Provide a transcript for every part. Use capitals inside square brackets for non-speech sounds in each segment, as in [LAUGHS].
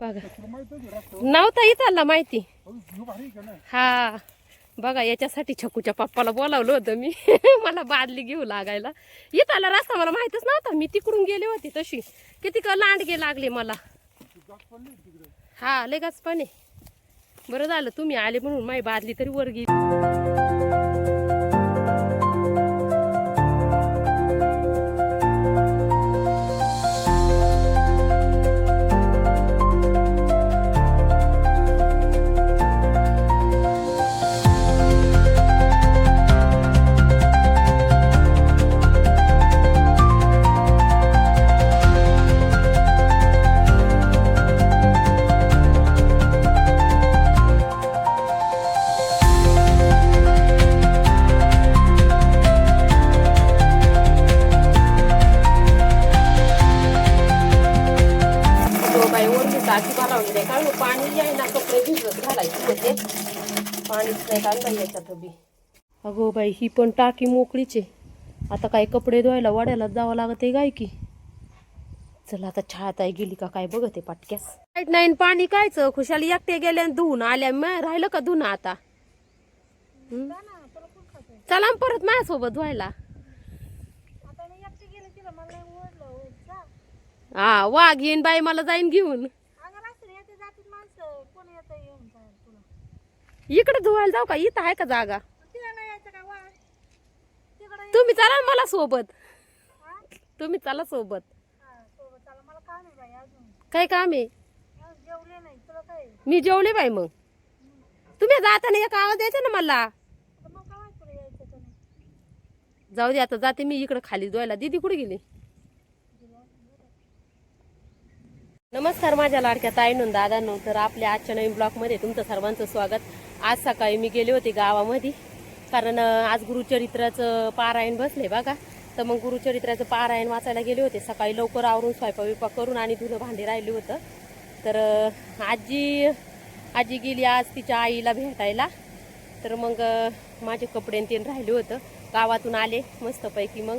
बघा. माहीत नव्हता माहिती. आहे का नाही? हा. बघा याच्यासाठी छकूच्या पप्पाला बोलावलं होतं मी. [LAUGHS] मला बादली घेऊ लागायला. इथला रस्ता मला माहितच नव्हता. मी तिकडून गेले होते तशी. किती का लांडगे लागले मला. हा लगेच पण आहे. बरं झालं तुम्ही आले म्हणून माही बादली तरी वर गेली. नाही पाणी आहे ना कपडे भिजत घालायचे होते पाणीच नाही काढलं याच्यात बी. अगो बाई ही पण टाकी मोकळीच आता काय कपडे धुवायला वाड्याला जावं लागत आहे काय की? चला आता छात आहे गेली का काय बघते पाटक्यास लाइट नाही पाणी कायचं? खुशाली एकटे गेले आणि धुवून आल्या. मग राहिलं का धुणं आता? चला परत माझ्यासोबत धुवायला. हा वाघ येईन बाई मला जाईन घेऊन. इकडे धुवायला जाऊ का? इथं आहे का जागा? तुम्ही चला मला सोबत. तुम्ही चला सोबत. काय काम आहे? मी जेवले बाई मग. तुम्ही जाताना एक आवाज द्यायचा ना मला. जाऊ दे आता जाते मी इकडे खाली धुवायला. दीदी कुठे गेली? नमस्कार माझ्या लाडक्या ताईनून दादांनो तर आपल्या आजच्या नवीन ब्लॉगमध्ये तुमचं सर्वांचं स्वागत. आज सकाळी मी गेले होते गावामध्ये. कारण आज गुरुचरित्राचं पारायण बसले बघा. तर मग गुरुचरित्राचं पारायण वाचायला गेले होते. सकाळी लवकर आवरून स्वयंपाक विपाक करून आणि धुणं भांडी राहिले होतं. तर आजी आजी गेली आज तिच्या आईला भेटायला. तर मग माझे कपडे तेन राहिले होतं. गावातून आले मस्तपैकी मग.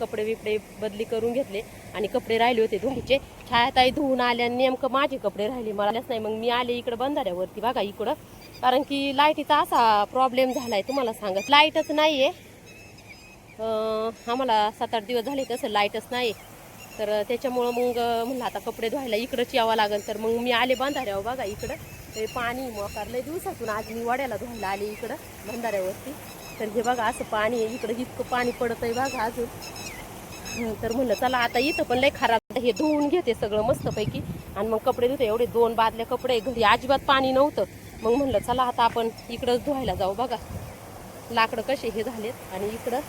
कपडे बिपडे बदली करून घेतले आणि कपडे राहिले होते धुवायचे. छायाताई धुवून आल्या नेमकं माझे कपडे राहिले. मलाच नाही. मग मी आले इकडं बंधाऱ्यावरती बघा इकडं. कारण की लाईटीचा असा प्रॉब्लेम झालाय. तुम्हाला सांगत लाईटच नाही आहे आम्हाला सात आठ दिवस झाले तसं लाईटच नाही तर त्याच्यामुळं मग म्हणलं आता कपडे धुवायला इकडंच यावं लागेल. तर मग मी आले बंधाऱ्यावर बघा इकडं. ते पाणी मोकारलंय दिवसातून आज मी वड्याला धुवायला आले इकडं बंधाऱ्यावरती. तर हे बघा असं पाणी आहे. इकडं इतकं पाणी पडत आहे बघा अजून. तर म्हणलं चला आता इथं पण लय खराब हे धुवून घेते सगळं मस्तपैकी. आणि मग कपडे धुते एवढे दोन बादले कपडे घरी अजिबात पाणी नव्हतं. मग म्हणलं चला आता आपण इकडंच धुवायला जाऊ बघा. लाकडं कसे हे झालेत आणि इकडं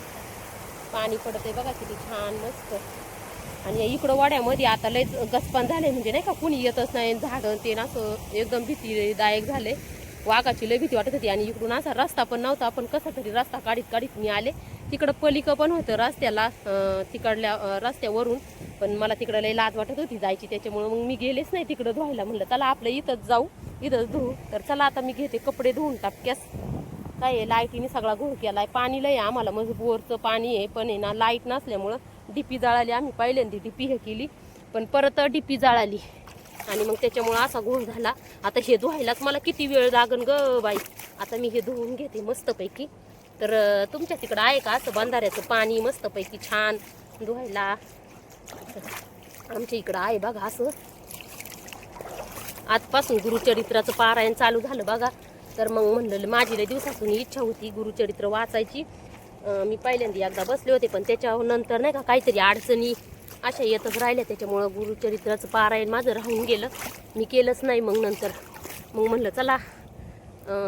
पाणी पडत आहे बघा किती छान मस्त. आणि या इकडं वाड्यामध्ये आता लय गचपान झाले म्हणजे नाही का कुणी येतच नाही झाडं ते ना असं एकदम भीतीदायक झाले वाघाची लय भीती वाटत होती आणि इकडून असा रस्ता पण नव्हता. पण कसा तरी रस्ता काढीत काढीत मी आले तिकडं पलिकं पण होतं रस्त्याला तिकडल्या रस्त्यावरून. पण मला तिकडं लय लाज वाटत होती जायची. त्याच्यामुळं मग मी गेलेच नाही तिकडं धुवायला. म्हणलं चला आपलं इथंच जाऊ. इथंच धुवू. तर चला आता मी घेते कपडे धुवून टापक्यास. काय आहे लाईटीने सगळा घोळ आहे पाणी लय आम्हाला म्हणजे बोरचं पाणी आहे. पण आहे ना लाइट नसल्यामुळं डीपी जाळाली आम्ही. पहिल्यांदा डीपी हे केली. पण परत डीपी जाळाली. आणि मग त्याच्यामुळं असा घोळ झाला. आता हे धुवायलाच मला किती वेळ लागन ग बाई. आता मी हे धुवून घेते मस्तपैकी. तर तुमच्या तिकडं आहे का असं बंधाऱ्याचं पाणी मस्तपैकी छान धुवायला? आमच्या इकडं आहे बघा असं. आजपासून गुरुचरित्राचं पारायण चालू झालं बघा. तर मग म्हणलं माझी लय दिवसातून इच्छा होती गुरुचरित्र वाचायची. मी पहिल्यांदा एकदा बसले होते पण त्याच्यानंतर नाही का काहीतरी अडचणी अशा येतच राहिल्या त्याच्यामुळं गुरुचरित्राचं पारायण माझं राहून गेलं. मी केलंच नाही मग नंतर. मग म्हणलं चला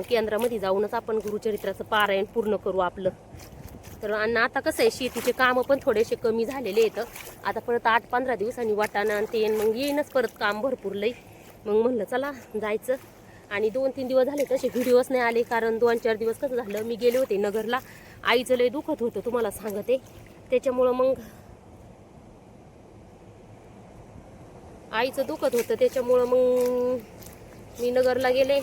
केंद्रामध्ये जाऊनच आपण गुरुचरित्राचं पारायण पूर्ण करू आपलं. तर आणि आता कसं आहे शेतीचे कामं पण थोडेसे कमी झालेले आहेत. आता परत आठ पंधरा दिवसांनी वाटाणा आणि ते मग येईनच परत काम भरपूर लई. मग म्हणलं चला जायचं. आणि दोन तीन दिवस झाले तसे व्हिडिओच नाही आले कारण दोन चार दिवस कसं झालं मी गेले होते नगरला. आईचं लय दुखत होतं तुम्हाला सांगते. त्याच्यामुळं मग आईचं दुखत होतं त्याच्यामुळं मग मी नगरला गेले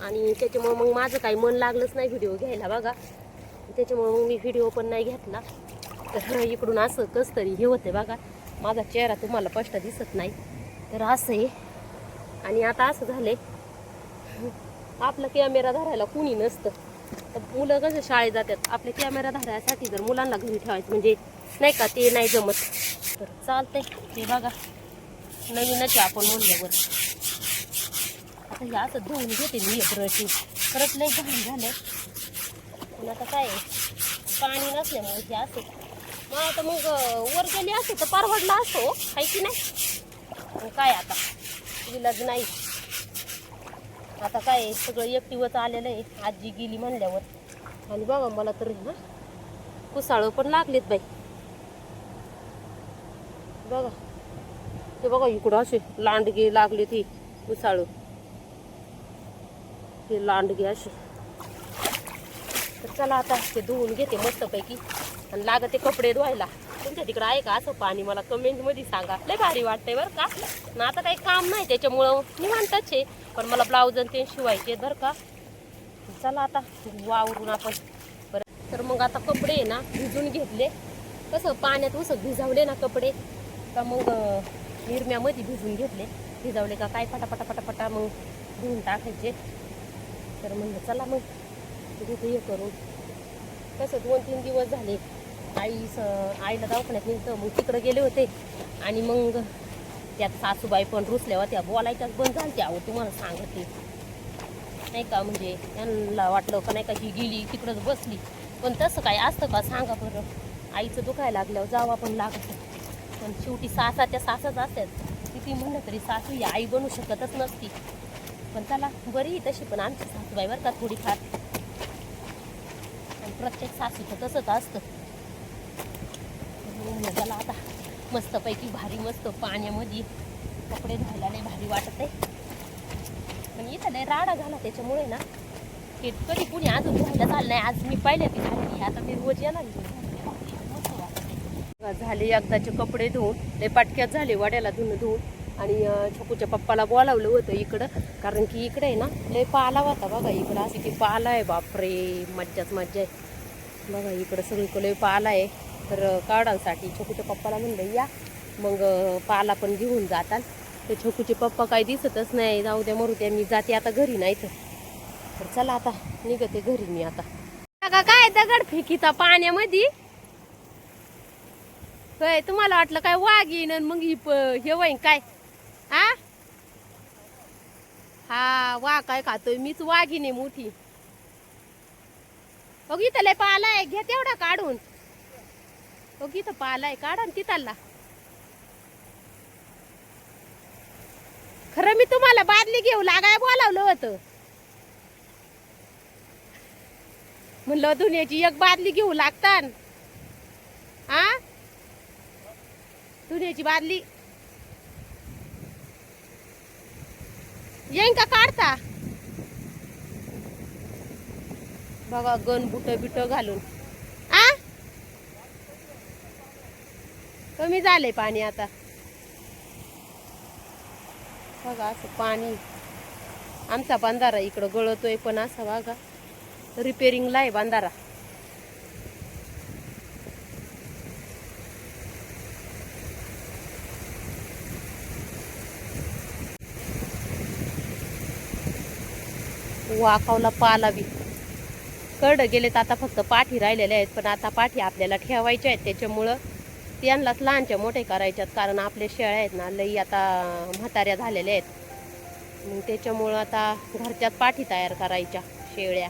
आणि त्याच्यामुळं मग माझं काही मन लागलंच नाही व्हिडिओ घ्यायला बघा. त्याच्यामुळं मग मी व्हिडिओ पण नाही घेतला. तर इकडून असं कस तरी हे होते बघा. माझा चेहरा तुम्हाला स्पष्ट दिसत नाही. तर असं आहे. आणि आता असं झालं आपला कॅमेरा धरायला कुणी नसतं. तर मुलं कसं शाळेत जातात. आपल्या कॅमेरा धरायसाठी जर मुलांना घरी ठेवायचं म्हणजे नाही का ते नाही जमत. तर चालतंय. ते बघा. नवीनच आपण आपण म्हणल्यावर आता हे असं धुवून घेते मी एक ब्रशनी परत लई घाण झालं पण आता काय आहे, पाणी नसल्यामुळे हे असं. मग आता मग वर गेली असते तर परवडला असतो. आहे की नाही? काय आता? इलाज नाही. आता काय आहे, सगळं एकटीवच आलेलं आहे. आजी गेली म्हणल्यावर. आणि बघा मला तर ना कुसाळं पण लागलेत बाई. बघा. ते बघा इकडं असे लांडगे लागली ती उसाळू. हे लांडगी असे. तर चला आता ते धुवून घेते मस्तपैकी. आणि लागते कपडे धुवायला. तुमच्या तिकडं आहे का असं पाणी? मला कमेंटमध्ये सांगा. लय भारी वाटतंय बरं का? ना आता काही काम नाही त्याच्यामुळं. निवांतच आहे. पण मला ब्लाऊज आणि ते शिवायचे बरं का? चला आता वावरून आपण. बरं. तर मग आता कपडे आहे ना भिजून घेतले. कसं पाण्यात उसं भिजवले ना कपडे. का मग निरम्यामध्ये भिजून घेतले. भिजवले का काय? पटापटा पटापटा मग धुवून टाकायचे. तर म्हणलं चला मग घेते हे करू. कसं दोन तीन दिवस झाले. आई स आईला दवाखान्यात नेलं मग तिकडं गेले होते. आणि मग त्यात सासूबाई पण रुसल्या होत्या. बोलायच्याच बंद झालत्या. अहो तुम्हाला सांगते. नाही का म्हणजे त्यांना वाटलं का नाही का ही गेली तिकडंच बसली. पण तसं काय असतं का? सांगा बरं. आईचं दुखायला लागल्यावर जावा पण लागत. पण शेवटी सासाच्या सासाच असतात. किती म्हणलं तरी सासू ही आई बनू शकतच नसती. पण त्याला बरी तशी पण आमची सासूबाई बरं का थोडीफार. आणि प्रत्येक सासूचं तसंच असतं. म्हणून आता मस्तपैकी भारी मस्त पाण्यामध्ये कपडे धुवायला नाही भारी वाटत आहे. पण इथं नाही राडा झाला त्याच्यामुळे ना हे कधी कुणी अजून धुवायला झालं नाही. आज मी पाहिले ती झाली आता मी रोज येणार झाले एकदाचे कपडे धुवून लय पाटक्यात झाले वड्याला धुणं धुवून आणि छोकूच्या पप्पाला बोलावलं होतं इकडं कारण की इकडे आहे ना लय पाला होता बघा इकडं. असं की पाला आहे बापरे मज्जाच मज्जा आहे. बघा इकडं सगळीकडे लय पाला आहे. तर काढांसाठी छोकूच्या पप्पाला म्हणलं या. मग पाला पण घेऊन जातात ते छोकूचे पप्पा काही दिसतच नाही. जाऊ द्या मरू द्या मी जाते आता घरी नाही तर. तर चला आता निघते घरी मी आता. काय दगड फेकीचा पाण्यामध्ये. होय तुम्हाला वाटलं काय वाघ येईन मग ही हे होईन काय? हा हा वाघ काय खातोय? मीच वाघीने मोठी. बघ इथं लय पालाय घे तेवढा काढून. बघ इथं पालाय काढा ना तिथला. खरं मी तुम्हाला बादली घेऊ लागाय बोलावलं होतं. म्हणलं दुनियाची एक बादली घेऊ लागतात हा दुनियाची बादली. येईन का काढता? बघा गण बुट बिट घालून. आ? कमी झालंय पाणी आता. बघा असं पाणी. आमचा बांधारा इकडं गळतोय पण असा बघा. रिपेरिंगला आहे बांधारा. वाकावला पाला बी कड गेलेत आता फक्त पाठी राहिलेल्या आहेत पण आता पाठी आपल्याला ठेवायच्या आहेत. त्याच्यामुळं त्यांनाच लहानच्या मोठे करायच्यात कारण आपले शेळ्या आहेत ना लई आता म्हाताऱ्या झालेल्या आहेत. मग त्याच्यामुळं आता घरच्याच पाठी तयार करायच्या शेळ्या.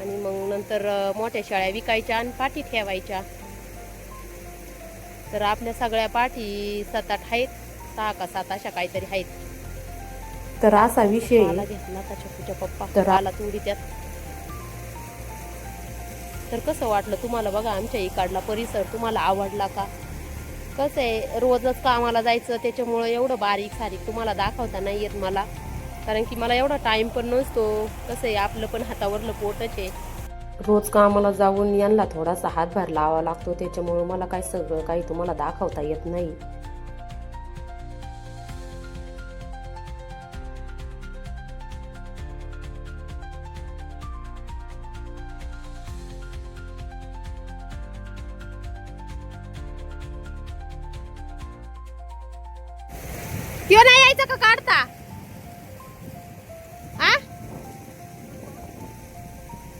आणि मग नंतर मोठ्या शेळ्या विकायच्या आणि पाठी ठेवायच्या. तर आपल्या सगळ्या पाठी सात आठ आहेत सहा का सात अशा काहीतरी आहेत. तर असा विषय तर आला तुडी त्यात. तर कसं वाटलं तुम्हाला बघा आमच्या इकडला परिसर तुम्हाला आवडला का? कसं आहे रोजच कामाला जायचं त्याच्यामुळं एवढं बारीक सारीक तुम्हाला दाखवता नाही येत मला. कारण की मला एवढा टाइम पण नसतो. कसं आहे आपलं पण हातावरलं पोटच आहे. रोज कामाला जाऊन यांना थोडासा हातभार लावा लागतो. त्याच्यामुळं मला काय सगळं काही तुम्हाला दाखवता येत नाही. त्यो नाही यायचं का काढता? आ?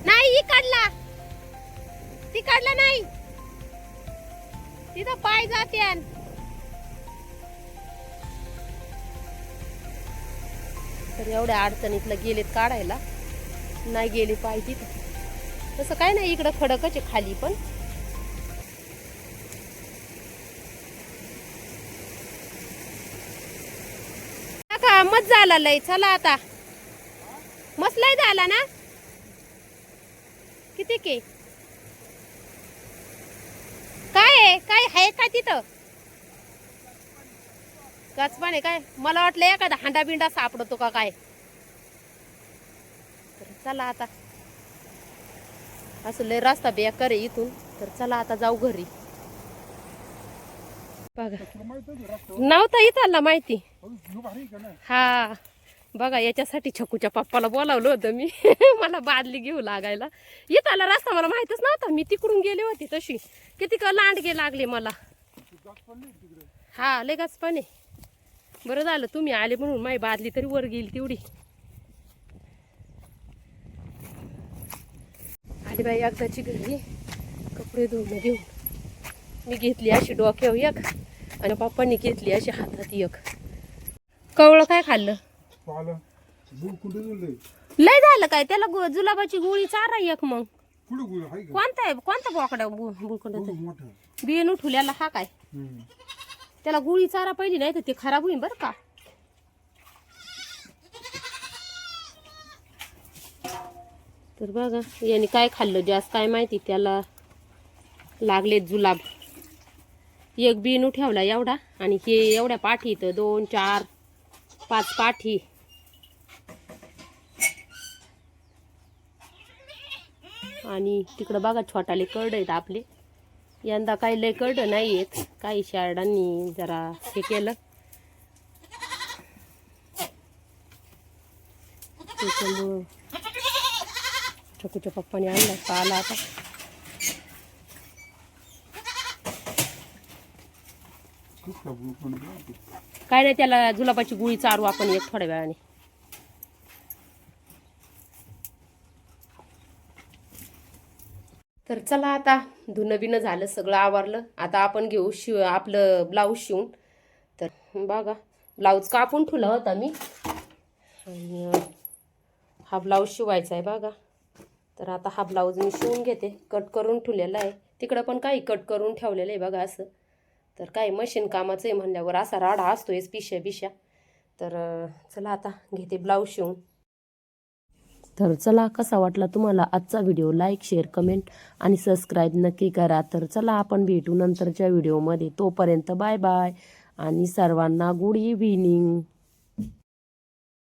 नाही काढला. ती काढला नाही. तिथं पाय जाते तर एवढ्या अडचणीतलं गेलेत काढायला. नाही गेले पाय तिथं. तसं काय नाही इकडं खडकच आहे खाली पण. झाला लय. चला आता. मस्त लय झाला ना? किती की? काय आहे? काय आहे का तिथं? गचपण आहे काय? मला वाटलं एखादा हांडा बिंडा सापडतो का काय? तर चला आता. असं लय रस्ता बेकार आहे इथून. तर चला आता जाऊ घरी. बघा. नव्हता इथं माहिती. हा. बघा याच्यासाठी छकूच्या पप्पाला बोलावलं होतं मी. [LAUGHS] मला बादली घेऊ लागायला. इथं आला रस्ता मला माहितच नव्हता. मी तिकडून गेले होते तशी. किती का लांडगे लागले मला. हा लेगाच पण बरं झालं तुम्ही आले म्हणून माझी बादली तरी वर गेली तेवढी. आली बाई एकदाची घरी कपडे धुवून घेऊन मी घेतली अशी डोक्यावर एक. आणि पप्पांनी घेतली अशी हातात एक. कवळं काय खाल्लं? लय झालं काय? त्याला गु- जुलाबाची गोळी चारा एक मग. कोणता आहे? कोणता बोकडा बुळकडा बियन उठवल्याला हा काय. त्याला गोळी चारा पहिली नाही तर ते खराब होईल बरं का. तर बघा याने काय खाल्लं? जास्त काय माहिती? त्याला लागले जुलाब. एक बिनू ठेवला एवढा आणि हे एवढ्या पाठी इथं दोन चार पाच पाठी. आणि तिकडं बघा छोटाले कर्ड आहेत आपले. यंदा काही लय कर्ड नाही आहेत काही शारडांनी जरा हे केलं. त्याच्यामुळं चकूच्या पप्पाने आणला का आला आता कुठला गुळ पण आहे? काय नाही त्याला जुलाबाची गुळी चारू आपण एक थोड्या वेळाने. तर चला आता धुणं बिणं झालं सगळं आवरलं. आता आपण घेऊ शिव आपलं ब्लाऊज शिवून. तर बघा ब्लाऊज कापून ठेवला होता मी. आणि हा ब्लाऊज शिवायचा आहे बघा. तर आता हा ब्लाऊज मी शिवून घेते. कट करून ठेवलेला आहे. तिकडं पण काही कट करून ठेवलेलं आहे बघा असं. तर काय मशीन कामाचं आहे म्हणल्यावर असा राडा असतोय पिशा पिशा तर चला आता घेते ब्लाऊज शिवून. तर चला कसा वाटला तुम्हाला आजचा व्हिडिओ लाईक शेअर कमेंट आणि सबस्क्राईब नक्की करा. तर चला आपण भेटू नंतरच्या व्हिडिओमध्ये तोपर्यंत बाय बाय आणि सर्वांना गुड इव्हिनिंग